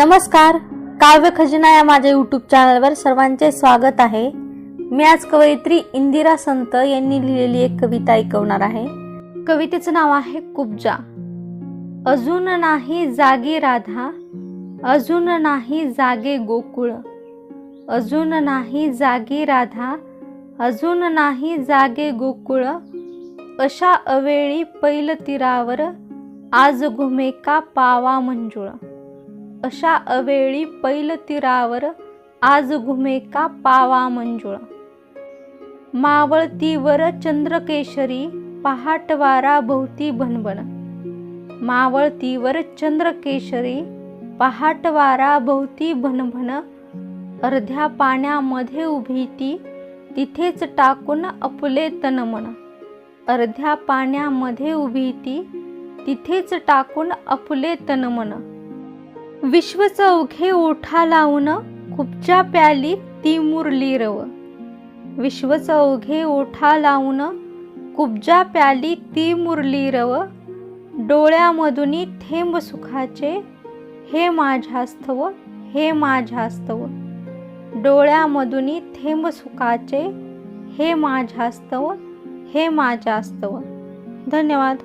नमस्कार. काव्य खजिना या माझ्या यूट्यूब चॅनलवर सर्वांचे स्वागत आहे. मी आज कवयित्री इंदिरा संत यांनी लिहिलेली एक कविता ऐकवणार आहे. कवितेचं नाव आहे कुब्जा. अजून नाही जागी राधा अजून नाही जागे गोकुळ अजून नाही जागी राधा अजून नाही जागे गोकुळ. अशा अवेळी पैल तीरावर आज घुमे का पावा मंजुळ. अशा अवेळी पैल तीरावर आज घुमे का पावा मंजुळ. मावळतीवर चंद्रकेशरी पहाटवारा भोवती भनभन. मावळतीवर चंद्रकेशरी पहाटवारा भोवती भनभन. अर्ध्या पाण्यामध्ये उभी ती तिथेच टाकून अपुले तनमन. अर्ध्या पाण्यामध्ये उभी ती तिथेच टाकून अपुले तनमन. विश्व चौघे ओठा लावून खूपच्या प्याली ती मुरली रव. विश्व चौघे ओठा लावून कुबजा प्याली ती मुरली रव. डोळ्यामधून थेंब सुखाचे हे माझ्यास्तव हे माझ्यास्तव. डोळ्यामधून थेंब सुखाचे हे माझ्यास्तव हे माझ्यास्तव. धन्यवाद.